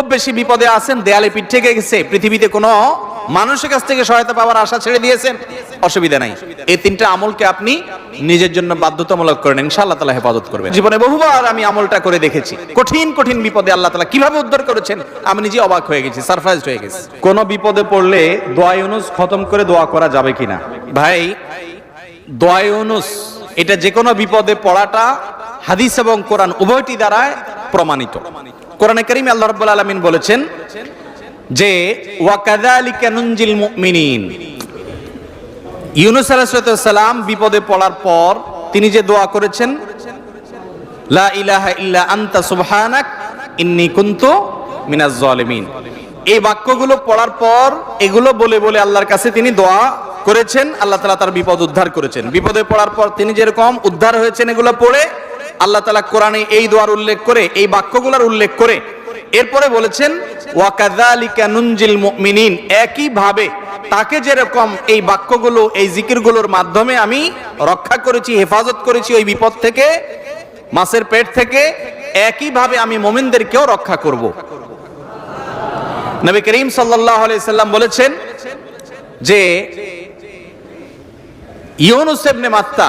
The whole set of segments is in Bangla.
খুব বেশি বিপদে আছেন দেয়ালে পিঠ থেকে গেছে পৃথিবীতে কোনো মানুষের কাছ থেকে সহায়তা পাওয়ার আশা ছেড়ে দিয়েছেন অসুবিধা নাই। এই তিনটা আমলকে আপনি নিজের জন্য বাধ্যতামূলক করেন ইনশাআল্লাহ তালা হেফাজত করবেন। জীবনে বহুবার আমি আমলটা করে দেখেছি কঠিন কঠিন বিপদে আল্লাহ তালা কীভাবে উদ্ধার করেছেন আমি নিজে অবাক হয়ে গেছি সারপ্রাইজড হয়ে গেছি। কোন বিপদে পড়লে দোয়া ইউনুস খতম করে দোয়া করা যাবে কিনা? ভাই দোয়া ইউনুস এটা যে কোনো বিপদে পড়াটা হাদিস এবং কোরআন উভয়টি দ্বারা প্রমাণিত। কোরআনে করিম আল্লাহ রাব্বুল আলামিন বলেছেন যে, ওয়াকাযালিকা নুনজিল মুমিনিন। ইউনুস আলাইহিস সালাম বিপদে পড়ার পর তিনি যে দোয়া করেছেন, লা ইলাহা ইল্লা আনতা সুবহানাক, ইন্নী কুনতু মিনাজ জালিমিন। এই বাক্যগুলো পড়ার পর এগুলো বলে বলে আল্লাহর কাছে তিনি দোয়া করেছেন, আল্লাহ তাআলা তার বিপদ উদ্ধার করেছেন। বিপদে পড়ার পর তিনি যেরকম উদ্ধার হয়েছেন এগুলো পড়ে আল্লাহ তালা কোরআনে এই দোয়ার উল্লেখ করে, এই বাক্যগুলোর উল্লেখ করে, এরপরে বলেছেন, ওয়াকাযালিকা নুনজিল মুমিনিন একই ভাবে তাকে যেরকম এই বাক্যগুলো, এই জিকিরগুলোর মাধ্যমে আমি রক্ষা করেছি, হেফাজত করেছি ওই বিপদ থেকে, মাছের পেট থেকে, একইভাবে আমি মোমিনদেরকেও রক্ষা করব। নবী করিম সাল্লাহ সাল্লাম বলেছেন যে, ইউনুস ইবনে মাত্তা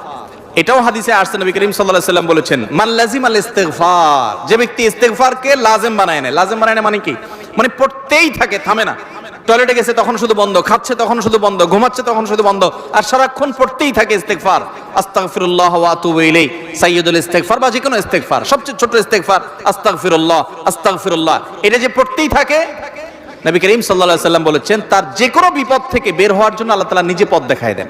এটাও হাদিসে আসছে, নবী করিম সাল্লাল্লাহু আলাইহি সাল্লাম বলেছেন, মান লাজিম আল ইস্তেগফার যে ব্যক্তি ইস্তেগফারকে লাজিম বানায় নেয়। লাজিম বানায় নেয় মানে কি? মানে পড়তেই থাকে, থামে না। টয়লেটে গেছে তখন শুধু বন্ধ, খাচ্ছে তখন শুধু বন্ধ, ঘুমাচ্ছে তখন শুধু বন্ধ, আর সারাক্ষণ পড়তেই থাকে ইস্তেগফার। আস্তাগফিরুল্লাহ ওয়া আতুবু ইলাই সাইয়্যিদুল ইস্তেগফার বা যে কোনো ইস্তেগফার, সবচেয়ে ছোট ইস্তেগফার, আস্তাগফিরুল্লাহ আস্তাগফিরুল্লাহ। এটা যে পড়তেই থাকে, নবী করিম সাল্লাল্লাহু আলাইহি সাল্লাম বলেছেন, তার যে কোনো বিপদ থেকে বের হওয়ার জন্য আল্লাহ তাআলা নিজে পথ দেখায় দেন।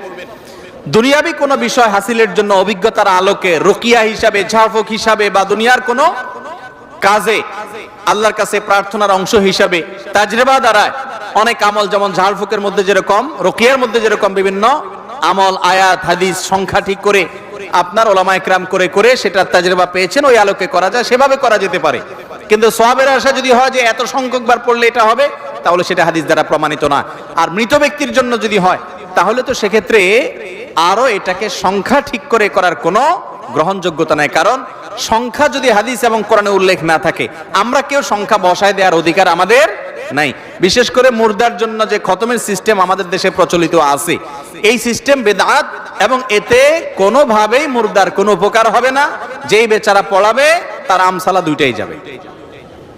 দুনিয়াবি কোনো বিষয় হাসিলের জন্য অভিজ্ঞতার আলোকে রুকিয়া হিসাবে, ঝাড়ফুক হিসাবে বা দুনিয়ার কোনো কাজে আল্লাহর কাছে প্রার্থনার অংশ হিসাবে তাজরেবা দ্বারায় অনেক আমল যেমন ঝাড়ফুকের মধ্যে যেরকম, রুকিয়ার মধ্যে যেরকম বিভিন্ন আমল, আয়াত, হাদিস, সংখ্যা ঠিক করে আপনার ওলামা একরাম করে করে সেটা তাজরেবা পেয়েছেন, ওই আলোকে করা যায়, সেভাবে করা যেতে পারে। কিন্তু সোয়াবের আশা যদি হয় যে এত সংখ্যক বার পড়লে এটা হবে, তাহলে সেটা হাদিস দ্বারা প্রমাণিত না। আর মৃত ব্যক্তির জন্য যদি হয়, তাহলে তো সেক্ষেত্রে আরও এটাকে সংখ্যা ঠিক করে করার কোনো গ্রহণযোগ্যতা নাই। কারণ সংখ্যা যদি হাদিস এবং কোরআনে উল্লেখ না থাকে, আমরা কেউ সংখ্যা বসায় দেওয়ার অধিকার আমাদের নাই। বিশেষ করে মুর্দার জন্য যে খতমের সিস্টেম আমাদের দেশে প্রচলিত আছে, এই সিস্টেম বেদাত এবং এতে কোনোভাবেই মুর্দার কোনো উপকার হবে না। যেই বেচারা পড়াবে, তার আমসালা দুইটাই যাবে।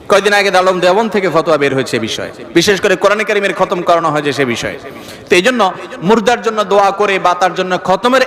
কয়দিন আগে দালম দেবন থেকে ফতোয়া বের হয়েছে বিষয়। বিশেষ করে কোরআনে কারিমের খতম করানো হয়েছে সে বিষয়ে। তো এই জন্য মুর্দার জন্য দোয়া করে বা তার জন্য খতমের